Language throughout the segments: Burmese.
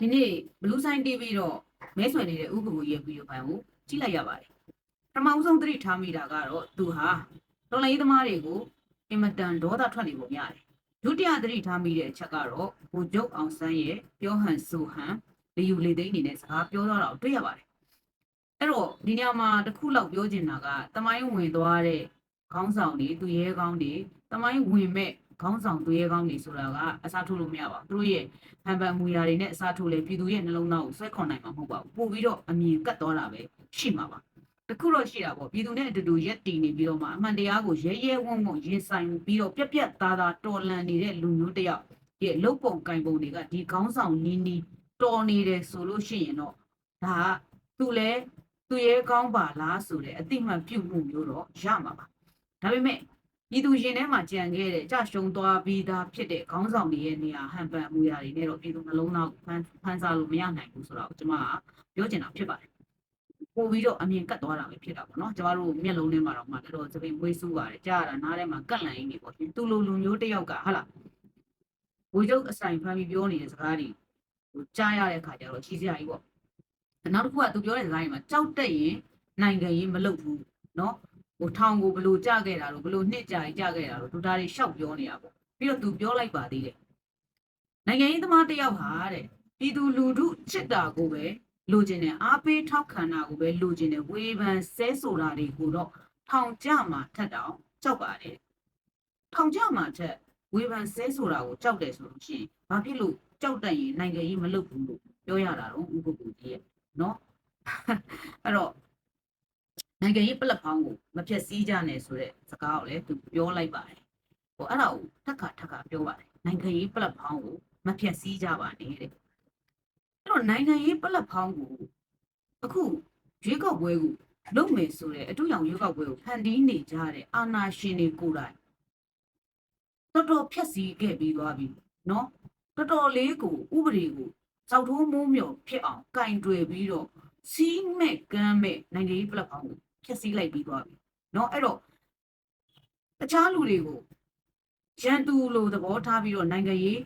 ဒီနေ့ဘလူးဆိုင် TV တော့မဲဆွယ်နေတဲ့ဥက္ကဋ္ဌရဲ့ဗီဒီယိုဖိုင်ကိုကြည့်လိုက်ရပါတယ်ပထမဦးဆုံးသတိထားမိတာကတော့သူဟာတော်လိုင်းသမားတွေကိုအင်မတန်ဒေါသထွက်နေပုံရတယ်ဒုတိယသတိထားမိတဲ့အချက်ကတော့ဘိုလ်ချုပ်အောင်ဆန်းရဲ့ပြောဟန်ဆိုဟန်လေယူလေသိန်းနေတဲ့စကားပြောတော့တာကိုတွေ့ရပါတယ်အဲ့တော့ဒီညမှာတစ်ခုလောက်ပြောချင်တာကတမိုင်းဝင်သွားတဲ့ခေါင်းဆောင်တွေသူရဲကောင်းတွေတမိုင်းဝင်မဲ့ ခေါင်းဆောင်သူရဲကောင်းတွေဆိုတာကအစားထိုးလို့မရပါဘူးသူတို့ရဲ့ဟန်ပန်မူရာတွေနဲ့အစားထိုးလဲပြည်သူရဲ့နှလုံးသားကိုဆွဲခွန်နိုင်မှာမဟုတ်ပါဘူးပို့ပြီးတော့အမြင်ကတ်သွားတာပဲရှိမှာပါတခုတော့ရှိတာပေါ့ပြည်သူနဲ့အတူတူရက်တည်နေပြီးတော့မှအမှန်တရားကိုရဲရဲဝံ့ဝံ့ရင်ဆိုင်ပြီးတော့ပြက်ပြက်သားသားတော်လန်နေတဲ့လူမျိုးတစ်ယောက်ရဲ့လုတ်ပုံကင်ပုံတွေကဒီခေါင်းဆောင်နီးနီးတော်နေတယ်ဆိုလို့ရှိရင်တော့ဒါကသူလဲသူရဲ့ကောင်းပါလားဆိုတဲ့အတိမတ်ပြုတ်မှုမျိုးတော့ရမှာပါဒါပေမဲ့ ပြည်သူရင်ထဲမှာကြံခဲ့တဲ့ကြရှုံသွားပြီးသားဖြစ်တဲ့ခေါင်းဆောင်တွေရဲ့နေရာဟန်ပန်မှုရာတွေနဲ့တော့ပြည်သူနှလုံးသားကိုဖန်ဖန်ဆာလို့မရနိုင်ဘူးဆိုတော့ကျွန်မကပြောချင်တာဖြစ်ပါတယ်ပို့ပြီးတော့အမြင်ကတ်သွားတာပဲဖြစ်တာပေါ့နော်ကျမတို့မျက်လုံးထဲမှာတော့မှတော်တော်သပင်မွေးဆူပါတယ်ကြားရတာနားထဲမှာကတ်လန်ရင်းနေပေါ့ရှင်သူလိုလူမျိုးတစ်ယောက်ကဟာလားဘိုးချုပ်အဆိုင်ဖမ်းပြီးပြောနေတဲ့စကားတွေဟိုကြားရတဲ့ခါကျတော့ချီစရာကြီးပေါ့နောက်တစ်ခုကသူပြောတဲ့စကားတွေမှာကြောက်တက်ရင်နိုင်ငံရေးမလုပ်ဘူးနော် ဟိုထောင်ကိုဘလို့ကြခဲ့တာလို့ဘလို့နှစ်ကြာကြီးကြခဲ့တာလို့ဒူတာတွေရှောက်ပြောနေတာပေါ့ပြီးတော့သူပြောလိုက်ပါသေးတယ်နိုင်ငံရေးသမားတစ်ယောက်ဟာတဲ့ပြည်သူလူထုချစ်တာကိုပဲလိုချင်တယ်အားပေးထောက်ခံတာကိုပဲလိုချင်တယ်ဝေဖန်ဆဲဆိုတာတွေကိုတော့ထောင်ကြမှာထက်တောင်ကြောက်ပါတယ်ထောင်ကြမှာထက်ဝေဖန်ဆဲဆိုတာကိုကြောက်တယ်ဆိုလို့ရှိရင်ဘာဖြစ်လို့ကြောက်တတ်ရင်နိုင်ငံရေးမလုပ်ဘူးလို့ပြောရတာတော့ဥပ္ပကူကြီးရဲ့နော်အဲ့တော့ နိုင်ငံရေးပလက်ဖောင်းကိုမဖြက်စည်းကြနဲ့ဆိုတဲ့စကားကိုလည်းသူပြောလိုက်ပါတယ်။ဟိုအဲ့ဒါကိုထက်ခါထက်ခါပြောပါတယ်။နိုင်ငံရေးပလက်ဖောင်းကိုမဖြက်စည်းကြပါနဲ့တဲ့။အဲ့တော့နိုင်ငံရေးပလက်ဖောင်းကိုအခုရွေးကောက်ပွဲကိုလုပ်မယ်ဆိုတဲ့အတူရောင်ရွေးကောက်ပွဲကိုဖန်တီးနေကြတဲ့အာဏာရှင်တွေကိုယ်တိုင်တော်တော်ဖြက်စည်းခဲ့ပြီးသွားပြီနော်တော်တော်လေးကိုဥပဒေကိုစောက်ထိုးမိုးမြော်ဖြစ်အောင်ကင်တွယ်ပြီးတော့စီးမဲ့ကမ်းမဲ့နိုင်ငံရေးပလက်ဖောင်းကို ဖြည့်ဆည်းလိုက်ပြီးသွားပြီเนาะအဲ့တော့တခြားလူတွေကိုရန်သူလိုသဘောထားပြီးတော့နိုင်ငံရေး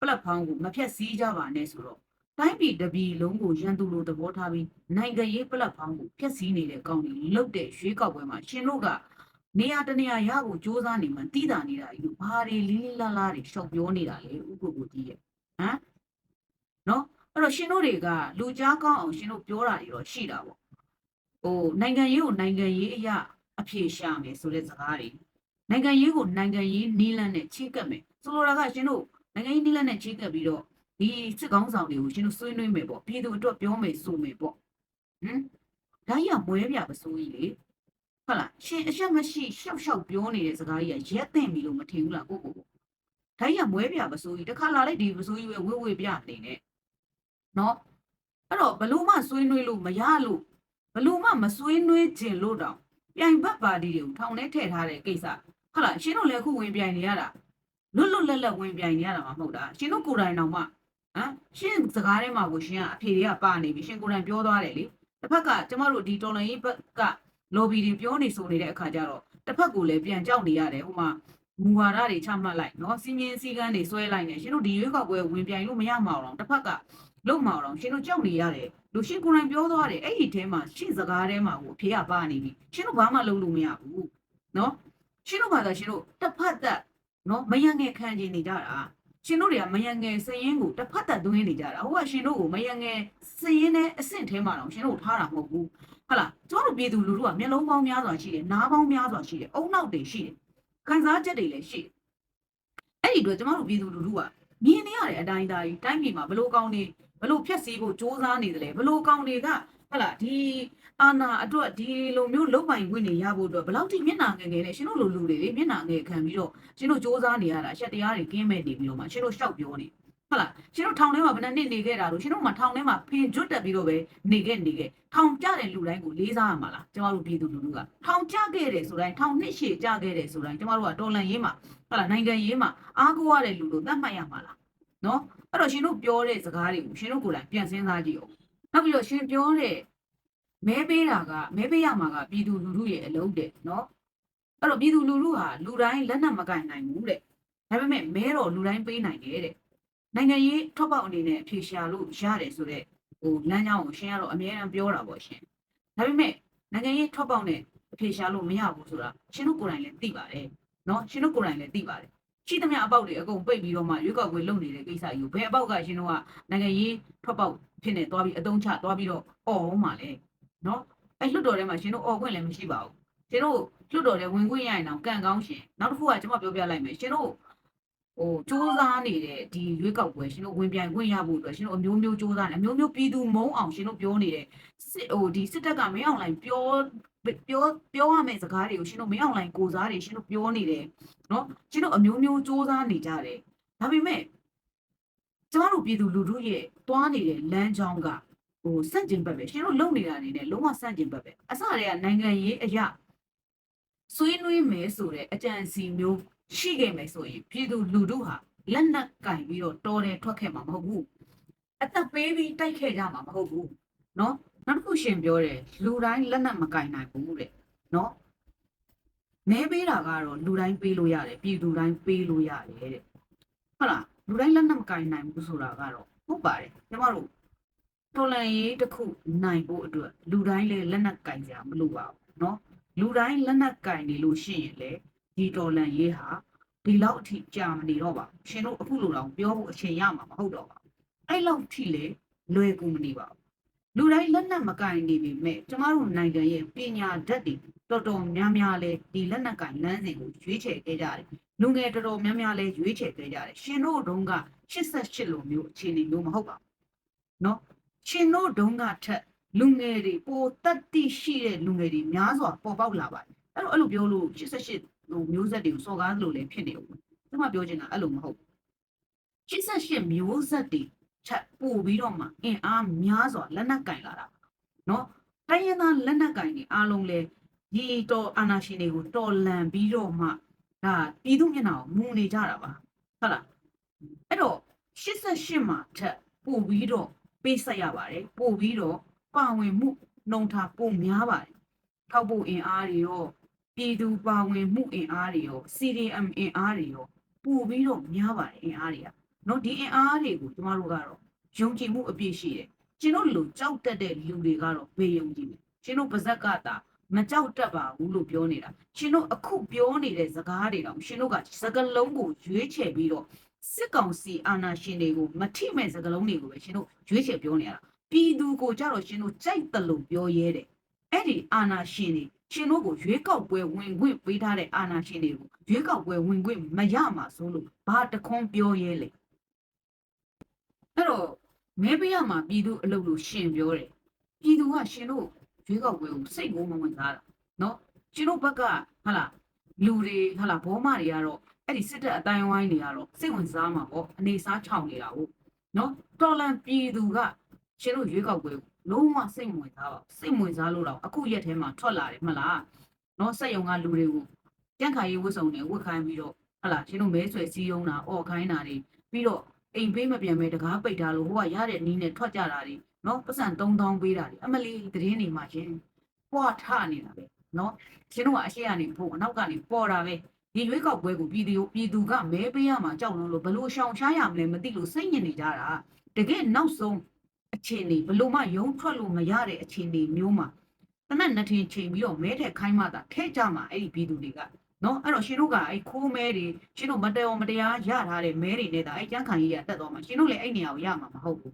ပလက်ဖောင်းကိုမဖြတ်စည်းကြပါနဲ့ဆိုတော့တိုင်းပြည်တစ်ပြည်လုံးကိုရန်သူလိုသဘောထားပြီးနိုင်ငံရေးပလက်ဖောင်းကိုဖြတ်စည်းနေတဲ့ကောင်းတွေလုတ်တဲ့ရွေးကောက်ပွဲမှာရှင်တို့ကနေရာတနေရာရဖို့စ조사နေမှတိတာနေတာကြီးလို့ဘာတွေလီလီလာလာတွေရှောက်ပြောနေတာလေဥက္ကုကိုကြီးရဲ့ဟမ်နော်အဲ့တော့ရှင်တို့တွေကလူကြားကောင်းအောင်ရှင်တို့ပြောတာတွေတော့ရှိတာပေါ့ ဟိုနိုင်ငံရေးကိုနိုင်ငံရေးအရာအဖြေရှာမယ်ဆိုတဲ့စကားတွေနိုင်ငံရေးကိုနိုင်ငံရေးနီးလန်းနဲ့ချိတ်ကပ်မယ်ဆိုလိုတာကရှင်တို့နိုင်ငံရေးနီးလန်းနဲ့ချိတ်ကပ်ပြီးတော့ဒီစစ်ကောင်းဆောင်တွေကိုရှင်တို့ဆွေးနွေးမယ်ပေါ့ပြည်သူအတွက်ပြောမယ်ဆိုမယ်ပေါ့ဟမ်ဒါကြီးကမွဲပြပစိုးကြီးလေဟုတ်လားရှင်အချက်မရှိရှောက်ရှောက်ပြောနေတဲ့စကားကြီးကရက်သိမ့်ပြီလို့မထင်ဘူးလားကိုကိုကိုဒါကြီးကမွဲပြပစိုးကြီးတစ်ခါလာလိုက်ဒီပစိုးကြီးပဲဝေဝေပြနေနဲ့နော်အဲ့တော့ဘလို့မှဆွေးနွေးလို့မရလို့ ဘလို့မှမဆွေးနွေးခြင်းလို့တောင်ပြိုင်ဘက်ပါတီတွေကိုထောင်ထဲထည့်ထားတဲ့ကိစ္စဟုတ်လားရှင်တို့လည်းအခုဝင်ပြိုင်နေရတာလွတ်လွတ်လပ်လပ်ဝင်ပြိုင်နေရတာမှမဟုတ်တာရှင်တို့ကိုယ်တိုင်တောင်မှဟမ်ရှင်စကားထဲမှာကိုရှင်ကအဖေတွေကပါနေပြီရှင်ကိုယ်တိုင်ပြောသွားတယ်လေတစ်ဖက်ကကျမတို့ဒီတော်လိုင်းရေးဘက်က lobby တွေပြောနေဆိုနေတဲ့အခါကျတော့တစ်ဖက်ကိုလည်းပြန်ကြောက်နေရတယ်ဟိုမှာမူဝါဒတွေချမှတ်လိုက်နော်စီမင်းစည်းကမ်းတွေဆွဲလိုက်နေရှင်တို့ဒီရွေးကောက်ပွဲဝင်ပြိုင်လို့မရမှာတော့တစ်ဖက်က လုံမှာတော့ရှင်တို့ကြောက်နေရတယ်လူရှင်ကိုယ်တိုင်ပြောသွားတယ်အဲ့ဒီထဲမှာရှင့်စကားထဲမှာကိုအဖေကပါနေပြီရှင်တို့ဘာမှလုပ်လို့မရဘူးနော်ရှင်တို့ဘာသာရှင်တို့တစ်ဖက်သက်နော်မယံငယ်ခံချင်နေကြတာရှင်တို့တွေကမယံငယ်စရင်ကိုတစ်ဖက်သက်သွင်းနေကြတာဟိုကရှင်တို့ကိုမယံငယ်စရင်နဲ့အဆင့်ထဲမှာတော့ရှင်တို့ထားတာမဟုတ်ဘူးဟုတ်လားကျမတို့ပြည်သူလူထုကမျက်လုံးပေါင်းများစွာရှိတယ်နားပေါင်းများစွာရှိတယ်အုံနောက်တွေရှိတယ်ခံစားချက်တွေလည်းရှိတယ်အဲ့ဒီအတွက်ကျမတို့ပြည်သူလူထုကမြင်နေရတဲ့အတိုင်းသားကြီးတိုင်းပြည်မှာဘလို့ကောင်းနေ ဘလို့ဖြက်စီးဖို့စ조사နေတယ်လေဘလို့ကောင်တွေကဟုတ်လားဒီအာနာအတွက်ဒီလိုမျိုးလုံပိုင်ခွင့်တွေရဖို့အတွက်ဘယ်လောက်ထိမျက်နှာငယ်ငယ်နဲ့ရှင်တို့လိုလူတွေလေမျက်နှာငယ်ခံပြီးတော့ရှင်တို့စ조사နေရတာရှက်တရားတွေကင်းမဲ့နေပြီးတော့မှရှင်တို့ရှောက်ပြောနေဟုတ်လားရှင်တို့ထောင်ထဲမှာဘယ်နှစ်နှစ်နေခဲ့တာလို့ရှင်တို့မှထောင်ထဲမှာဖင်ကျွတ်တက်ပြီးတော့ပဲနေခဲ့နေခဲ့ထောင်ကြတဲ့လူတိုင်းကိုလေးစားရမှာလားကျမတို့ပြည်သူလူထုကထောင်ကြခဲ့တယ်ဆိုတိုင်းထောင်နှစ်ရှည်ကြခဲ့တယ်ဆိုတိုင်းကျမတို့ကတော်လန်ရေးမှာဟုတ်လားနိုင်ငံရေးမှာအားကိုးရတဲ့လူလို့သတ်မှတ်ရမှာလားနော် အဲ့တော့ရှင်တို့ပြောတဲ့စကားတွေကိုရှင်တို့ကိုယ်တိုင်ပြန်စဉ်းစားကြည့်အောင်နောက်ပြီးတော့ရှင်ပြောတဲ့မဲပေးတာကမဲပေးရမှာကပြည်သူလူထုရဲ့အလုံးတဲ့နော်အဲ့တော့ပြည်သူလူထုဟာလူတိုင်းလက်နက်မကင်နိုင်ဘူးတဲ့ဒါပေမဲ့မဲတော့လူတိုင်းပေးနိုင်တယ်တဲ့နိုင်ငံရေးထွက်ပေါက်အနေနဲ့အဖြေရှာလို့ရတယ်ဆိုတော့ဟိုလမ်းကြောင်းကိုရှင်ကတော့အများအားပြောတာပေါ့ရှင်ဒါပေမဲ့နိုင်ငံရေးထွက်ပေါက်နဲ့အဖြေရှာလို့မရဘူးဆိုတာရှင်တို့ကိုယ်တိုင်လည်းသိပါတယ်နော်ရှင်တို့ကိုယ်တိုင်လည်းသိပါတယ် ရှိသမျှအပေါက်တွေအကုန်ပိတ်ပြီးတော့မှရွေးကောက်ပွဲလုပ်နေတဲ့ကိစ္စကြီးကိုဘယ်အပေါက်ကရှင်တို့ကနိုင်ငံရေးထွက်ပေါက်ဖြစ်နေသွားပြီးအတုံးချသွားပြီးတော့អော်အောင်ပါလေနော်အဲ့လွတ်တော်ထဲမှာရှင်တို့អော်ခွင့်လည်းမရှိပါဘူးရှင်တို့လွတ်တော်ထဲဝင်ခွင့်ရရင်တော့ကံကောင်းရှင်နောက်တစ်ခုကကျွန်မပြောပြလိုက်မယ်ရှင်တို့ ဟိုစူးစမ်းနေတဲ့ဒီရွေးကောက်ပွဲရှင်တို့ဝင်ပြိုင်ခွင့်ရဖို့အတွက်ရှင်တို့အမျိုးမျိုးစူးစမ်းနေအမျိုးမျိုးပြည်သူမုံအောင်ရှင်တို့ပြောနေတဲ့စစ်ဟိုဒီစစ်တပ်ကမင်းအောင်လိုင်းပြောပြောပြောရမယ့်စကားတွေကိုရှင်တို့မင်းအောင်လိုင်းကိုစားတွေရှင်တို့ပြောနေတယ်နော်ရှင်တို့အမျိုးမျိုးစူးစမ်းနေကြတယ်ဒါပေမဲ့ကျမတို့ပြည်သူလူထုရဲ့တွားနေတဲ့လမ်းကြောင်းကဟိုစန့်ကျင်ဘက်ပဲရှင်တို့လုံနေတာနေနဲ့လုံးဝစန့်ကျင်ဘက်ပဲအစတည်းကနိုင်ငံရေးအရာဆွေးနွေးမယ်ဆိုတဲ့အကြံစီမျိုး ရှိခဲ့မယ်ဆိုရင်ပြည်သူလူထုဟာလက်နက်ကင်ပြီးတော့တော်တယ်ထွက်ခဲ့မှာမဟုတ်ဘူးအသက်ပေးပြီးတိုက်ခဲ့ကြမှာမဟုတ်ဘူးเนาะနောက်တစ်ခုရှင်ပြောတယ်လူတိုင်းလက်နက်မကင်နိုင်ဘူးတဲ့เนาะမဲပေးတာကတော့လူတိုင်းပေးလို့ရတယ်ပြည်သူတိုင်းပေးလို့ရတယ်တဲ့ဟုတ်လားလူတိုင်းလက်နက်မကင်နိုင်ဘူးဆိုတာကတော့ဟုတ်ပါတယ်ကျမတို့တော်လန်ရေးတစ်ခုနိုင်ဖို့အတွက်လူတိုင်းလည်းလက်နက်ကင်ကြမလို့ပါဘူးเนาะလူတိုင်းလက်နက်ကင်နေလို့ရှိရင်လေ ဒီတော်လန်ရေးဟာ ဒီလောက်အထိကြာမနေတော့ပါဘူးရှင်တို့အခုလိုတော့ပြောဖို့အချိန်ရမှာမဟုတ်တော့ပါဘူးအဲ့လောက်ထိလေလွယ်ကူမနေပါဘူးလူတိုင်းလက်နက်မကင်နေပြီမဲ့ကျမတို့နိုင်ငံရဲ့ပညာဓာတ်တွေတော်တော်များများလဲဒီလက်နက်ကင်လမ်းစဉ်ကိုရွေးချယ်ခဲ့ကြတယ်လူငယ်တော်တော်များများလဲရွေးချယ်ခဲ့ကြတယ်ရှင်တို့တုန်းက88လိုမျိုးအခြေအနေမျိုးမဟုတ်ပါဘူးเนาะရှင်တို့တုန်းကထက်လူငယ်တွေပိုတက်တိရှိတဲ့လူငယ်တွေများစွာပေါ်ပေါက်လာပါတယ်အဲ့တော့အဲ့လိုပြောလို့88 ဟိုမျိုးဆက်တွေကိုစော်ကားလို့လည်းဖြစ်နေဦးမယ်။ကျွန်မပြောချင်တာအဲ့လိုမဟုတ်ဘူး။88မျိုးဆက်တွေချက်ပို့ပြီးတော့မှအင်အားများစွာလက်နက်ကင်လာတာပါ။နော်။တိုင်းရင်းသားလက်နက်ကင်တွေအားလုံးလည်းဒီတော်အာနာရှင်တွေကိုတော်လန်ပြီးတော့မှဒါပြည်သူမျက်နှာကိုမူနေကြတာပါ။ဟုတ်လား။အဲ့တော့88မှာထက်ပို့ပြီးတော့ပေးဆက်ရပါတယ်။ပို့ပြီးတော့ပါဝင်မှုနှုံထားပို့များပါတယ်။ထောက်ဖို့အင်အားတွေရော ပြည်သူပါဝင်မှုအင်အားတွေရော CDM အင်အားတွေရောပို့ပြီးတော့များပါတယ်အင်အားတွေကနော်ဒီအင်အားတွေကိုကျမတို့ကတော့ယုံကြည်မှုအပြည့်ရှိတယ်ကျွန်တော်လူကြောက်တတ်တဲ့လူတွေကတော့ဘေးယုံကြည်တယ်ကျွန်တော်ပါဇက်ကတာမကြောက်တတ်ပါဘူးလို့ပြောနေတာရှင်တို့အခုပြောနေတဲ့စကားတွေတော့ရှင်တို့ကစကလုံးကိုရွေးချယ်ပြီးတော့စစ်ကောင်စီအာဏာရှင်တွေကိုမထိမဲ့စကလုံးတွေကိုပဲရှင်တို့ရွေးချယ်ပြောနေရတာပြည်သူကိုကြတော့ရှင်တို့ကြိုက်တယ်လို့ပြောရဲတယ်အဲ့ဒီအာဏာရှင်တွေ ရှင်တို့ကိုရွေးကောက်ပွဲဝင်ခွင့်ပေးထားတဲ့အာဏာရှင်တွေကိုရွေးကောက်ပွဲဝင်ခွင့်မရမှာဆိုလို့ဘာတခွန်းပြောရဲလေအဲ့တော့မဲပေးရမှာပြည်သူအလုပ်လို့ရှင်ပြောတယ်ပြည်သူကရှင်တို့ရွေးကောက်ပွဲကိုစိတ်ကိုမဝင်စားတာเนาะရှင်တို့ဘက်ကဟာလာလူတွေဟာလာဘောမတွေကတော့အဲ့ဒီစစ်တပ်အတိုင်းဝိုင်းတွေကတော့စိတ်ဝင်စားမှာပေါ့အနေစားချောင်နေတာဟုတ်เนาะတော်လန်ပြည်သူကရှင်တို့ရွေးကောက်ပွဲကို လုံးဝစိတ်မဝင်စားပါစိတ်မဝင်စားလို့တော့အခုရက်ထဲမှာထွက်လာတယ်မလားနော်စက်ရုံကလူတွေကိုကြန့်ခါရေးဝတ်စုံတွေဝတ်ခိုင်းပြီးတော့ဟလာရှင်တို့မဲဆွယ်စည်းရုံးတာအော်ခိုင်းတာတွေပြီးတော့အိမ်ပေးမပြန်မဲတကားပိတ်ထားလို့ဟိုကရတဲ့နီးနဲ့ထွက်ကြတာတွေနော်ပတ်စံ3000ပေးတာတွေအမလီသတင်းတွေမှာရှင်ပွားထနေတာပဲနော်ရှင်တို့ကအရှိရနေဖို့အနောက်ကနေပေါ်တာပဲဒီရွေးကောက်ပွဲကိုပြည်သူပြည်သူကမဲပေးရမှာကြောက်လို့လို့ဘလို့ရှောင်ရှားရမလဲမသိလို့စိတ်ညစ်နေကြတာတကယ်နောက်ဆုံး အခြေအနေဘလို့မှယုံထွက်လို့မရတဲ့အခြေအနေမျိုးမှာတနက်နှစ်ထင်ချိန်ပြီးတော့မဲထက်ခိုင်းမှသာထဲကြမှာအဲ့ဒီပြည်သူတွေကနော်အဲ့တော့ရှင်တို့ကအဲ့ခိုးမဲတွေရှင်တို့မတော်မတရားရထားတဲ့မဲတွေနဲ့ဒါအဲ့ကြမ်းခံကြီးရတက်သွားမှာရှင်တို့လည်းအဲ့နေရာကိုရမှာမဟုတ်ဘူး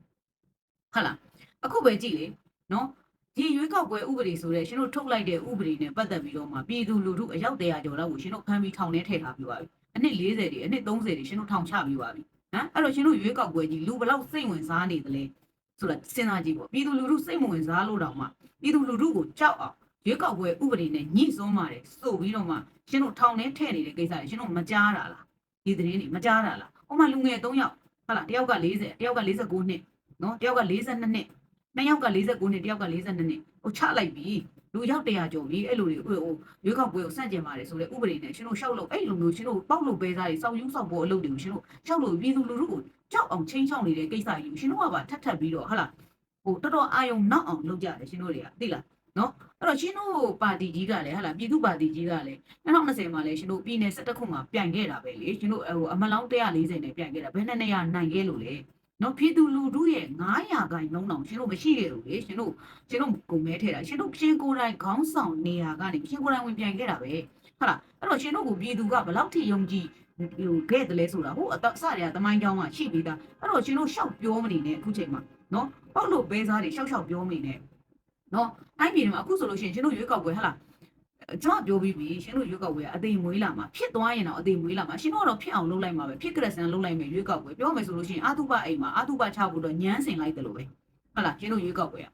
ဟုတ်လားအခုပဲကြည့်လေနော်ဒီရွေးကောက်ပွဲဥပဒေဆိုတဲ့ရှင်တို့ထုတ်လိုက်တဲ့ဥပဒေနဲ့ပတ်သက်ပြီးတော့မှပြည်သူလူထုအယောက်တရာကျော်လောက်ကိုရှင်တို့ဖမ်းပြီးထောင်ထဲထည့်ထားပြီးပါပြီအနှစ်40တွေအနှစ်30တွေရှင်တို့ထောင်ချပြီးပါပြီဟမ်အဲ့တော့ရှင်တို့ရွေးကောက်ပွဲကြီးလူဘယ်လောက်စိတ်ဝင်စားနေသလဲ ဆိုတာစဉ်းစားကြည့်ပေါ့ပြည်သူလူထုစိတ်မဝင်စားလို့တောင်မှပြည်သူလူထုကိုကြောက်အောင်ရွေးကောက်ပွဲဥပဒေနဲ့ညှိစွန်းပါတယ်ဆိုပြီးတော့မှရှင်တို့ထောင်ထဲထည့်နေတဲ့ကိစ္စတွေရှင်တို့မကြားတာလားဒီသတင်းတွေမကြားတာလားဟိုမှာလူငယ်3ယောက်ဟုတ်လားတယောက်က40တယောက်က49နှစ်နော်တယောက်က42နှစ်နှစ်ယောက်က49နှစ်တယောက်က42နှစ်ဟိုချလိုက်ပြီလူရောက်100ကျော်ပြီအဲ့လိုတွေဟိုရွေးကောက်ပွဲကိုစန့်ကျင်ပါတယ်ဆိုတဲ့ဥပဒေနဲ့ရှင်တို့ရှောက်လို့အဲ့လိုမျိုးရှင်တို့ပေါက်လို့ပဲစားတွေစောက်ယူစောက်ပေါ်အလုပ်တွေကိုရှင်တို့ရှောက်လို့ပြည်သူလူထုကို ကြောက်အောင်ချင်းချောင်းနေတဲ့ကိစ္စကြီးကိုရှင်တို့ကပါထပ်ထပ်ပြီးတော့ဟာလားဟိုတော်တော်အာယုံနောက်အောင်လုပ်ကြတယ်ရှင်တို့တွေကသိလားနော်အဲ့တော့ရှင်တို့ပါတီကြီးကလည်းဟာလာပြည်သူပါတီကြီးကလည်း2020မှာလည်းရှင်တို့ပြည်နယ်17ခုမှာပြိုင်ခဲ့တာပဲလေရှင်တို့ဟိုအမလောင်း140နဲ့ပြိုင်ခဲ့တာဘယ်နှစ်နေရာနိုင်ခဲ့လို့လဲနော်ပြည်သူလူထုရဲ့900ခိုင်နှုန်းတောင်ရှင်တို့မရှိခဲ့လို့လေရှင်တို့ရှင်တို့ကိုမဲထဲတာရှင်တို့ရှင်ကိုယ်တိုင်ခေါင်းဆောင်နေရာကနေရှင်ကိုယ်တိုင်ဝင်ပြိုင်ခဲ့တာပဲဟုတ်လားအဲ့တော့ရှင်တို့ကိုပြည်သူကဘယ်လောက်ထိယုံကြည် ဟိုခဲ့တယ်လဲဆိုတာဟိုအတော့စရတမိုင်းကြောင်းကရှိပြီးသားအဲ့တော့ရှင်တို့ရှောက်ပြောမနေနဲ့အခုချိန်မှာနော်ပေါက်လို့ပဲစားတွေရှောက်ရှောက်ပြောမနေနဲ့နော်တိုင်းပြည်မှာအခုဆိုလို့ရှိရင်ရှင်တို့ရွေးကောက်ပွဲဟဟလားကျွန်တော်ပြောပြီးပြီရှင်တို့ရွေးကောက်ပွဲကအသေးမွေးလာမှာဖြစ်သွားရင်တော့အသေးမွေးလာမှာရှင်တို့ကတော့ဖြစ်အောင်လုပ်လိုက်မှာပဲဖြစ်ကြတဲ့ဆန်လုပ်လိုက်မယ်ရွေးကောက်ပွဲပြောမယ်ဆိုလို့ရှိရင်အာတုပအိမ်မှာအာတုပချဖို့တော့ညမ်းစင်လိုက်တယ်လို့ပဲဟုတ်လားရှင်တို့ရွေးကောက်ပွဲက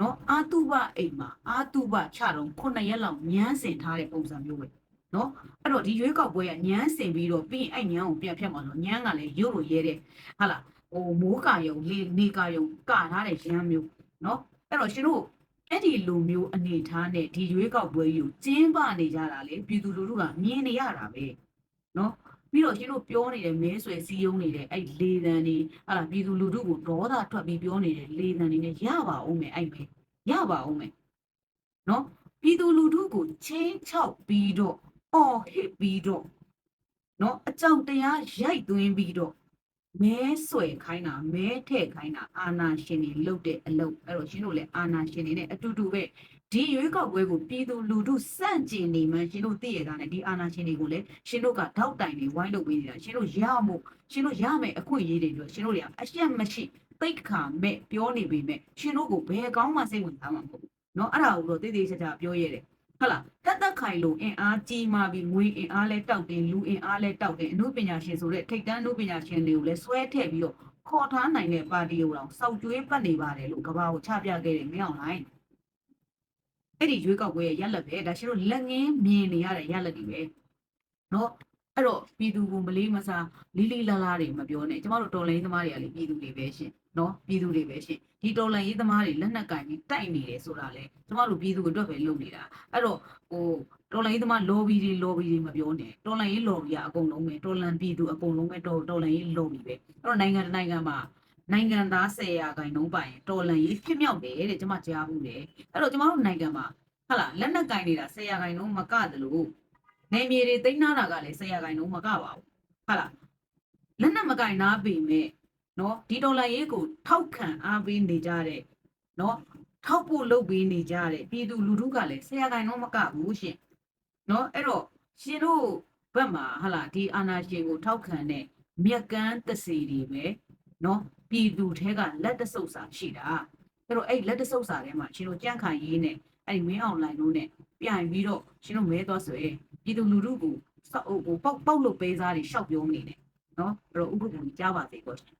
နော်အာတုပအိမ်မှာအာတုပချတော့9ရက်လောက်ညမ်းစင်ထားတဲ့ပုံစံမျိုးပဲ နော်အဲ့တော့ဒီရွေးကောက်ပွဲကညမ်းစင်ပြီးတော့ပြီးရင်အဲ့ညမ်းကိုပြန်ဖြတ်မှာဆိုညမ်းကလည်းရုပ်လို့ရဲတယ်ဟုတ်လားဟိုမိုးကာယုံလေနေကာယုံကထားတဲ့ရမ်းမျိုးနော်အဲ့တော့ရှင်တို့အဲ့ဒီလိုမျိုးအနေထားနဲ့ဒီရွေးကောက်ပွဲကြီးကိုကျင်းပနေကြတာလေပြည်သူလူထုကမြင်နေရတာပဲနော်ပြီးတော့ရှင်တို့ပြောနေတဲ့မဲဆွယ်စည်းရုံးနေတဲ့အဲ့လေတန်တွေဟာလားပြည်သူလူထုကိုဒေါသထွက်ပြီးပြောနေတဲ့လေတန်တွေနဲ့ရပါအောင်မယ်အဲ့ပဲရပါအောင်မယ်နော်ပြည်သူလူထုကိုချင်းချောက်ပြီးတော့ အော်ဟစ်ပြီးတော့နော်အကြောက်တရားရိုက်သွင်းပြီးတော့မဲဆွယ်ခိုင်းတာမဲထည့်ခိုင်းတာအာနာရှင်တွေလုပ်တဲ့အလုပ်အဲ့တော့ရှင်တို့လည်းအာနာရှင်တွေနဲ့အတူတူပဲဒီရွေးကောက်ပွဲကိုပြည်သူလူထုစန့်ကျင်နေမှရှင်တို့သိရတာနဲ့ဒီအာနာရှင်တွေကိုလည်းရှင်တို့ကတောက်တိုင်တွေဝိုင်းလုပ်ပေးနေတာရှင်တို့ရမို့ရှင်တို့ရမယ်အခွင့်အရေးတွေတို့ရှင်တို့တွေကအရှက်မရှိသိတ်ခါမဲ့ပြောနေပေမဲ့ရှင်တို့ကိုဘယ်ကောင်းမှစိတ်ဝင်စားမှာမဟုတ်ဘူးเนาะအဲ့ဒါကိုတော့တိတိကျကျပြောရဲတယ် ဟုတ်လားတက်တက်ခိုင်လို့အင်အားကြီးမှပြီးငွေအင်အားလဲတောက်တယ်လူအင်အားလဲတောက်တယ်အမှုပညာရှင်ဆိုတဲ့ထိတ်တန်းအမှုပညာရှင်တွေကိုလည်းဆွဲထည့်ပြီးတော့ခေါ်ထားနိုင်တဲ့ပါတီကိုတော့စောက်ကျွေးပတ်နေပါတယ်လို့ကဘာကိုချပြခဲ့တယ်မင်းအောင်လိုင်းအဲ့ဒီရွေးကောက်ပွဲရဲ့ရက်လက်ပဲဒါရှင်တို့လက်ငင်းမြင်နေရတဲ့ရက်လက်တွေပဲနော်အဲ့တော့ပြည်သူကိုမလေးမစားလီလီလာလာတွေမပြောနဲ့ကျမတို့တော်လိုင်းသမားတွေကလေပြည်သူတွေပဲရှင် နော်ပြည်သူတွေပဲရှင်ဒီတော်လိုင်းရေးသမားတွေလက်နက်ကင်ပြီးတိုက်နေတယ်ဆိုတာလေကျမတို့ပြည်သူအတွက်ပဲလုပ်နေတာအဲ့တော့ဟိုတော်လိုင်းရေးသမား lobby တွေ lobby တွေမပြောနဲ့တော်လိုင်းရေး lobby ကအကုန်လုံးပဲတော်လန်ပြည်သူအကုန်လုံးပဲတော်တော်လိုင်းရေး lobby ပဲအဲ့တော့နိုင်ငံတစ်နိုင်ငံမှာနိုင်ငံသား10ရာခိုင်နှုန်းပိုင်တော်လန်ရေးဖြစ်မြောက်တယ်တဲ့ကျမကြားဘူးလေအဲ့တော့ကျမတို့နိုင်ငံမှာဟာလာလက်နက်ကင်နေတာ10ရာခိုင်နှုန်းမကတယ်လို့နေမြေတွေတိန်းနာတာကလည်း10ရာခိုင်နှုန်းမကပါဘူးဟာလာလက်နက်မကင်နာပေမဲ့ နော်ဒီဒေါ်လာရေးကိုထောက်ခံအားပေးနေကြတဲ့နော်ထောက်ဖို့လုပ်ပေးနေကြတဲ့ပြည်သူလူထုကလည်းဆရာခိုင်တော့မကဘူးရှင်နော်အဲ့တော့ရှင်တို့ဘက်မှာဟာလာဒီအာနာရှင်ကိုထောက်ခံတဲ့မြက်ကန်းတစီတွေပဲနော်ပြည်သူထဲကလက်တဆုပ်စာရှိတာအဲ့တော့အဲ့လက်တဆုပ်စာထဲမှာရှင်တို့ကြန့်ခိုင်ရေးနဲ့အဲ့ဒီမင်းအောင်လိုင်းတို့နဲ့ပြိုင်ပြီးတော့ရှင်တို့မဲသွားဆိုရင်ပြည်သူလူထုကိုစောက်ကိုပေါက်ပေါက်လို့ပေးစားတွေရှောက်ပြောမနေနဲ့နော်အဲ့တော့ဥပဒေကိုကြားပါစေပေါ့ရှင်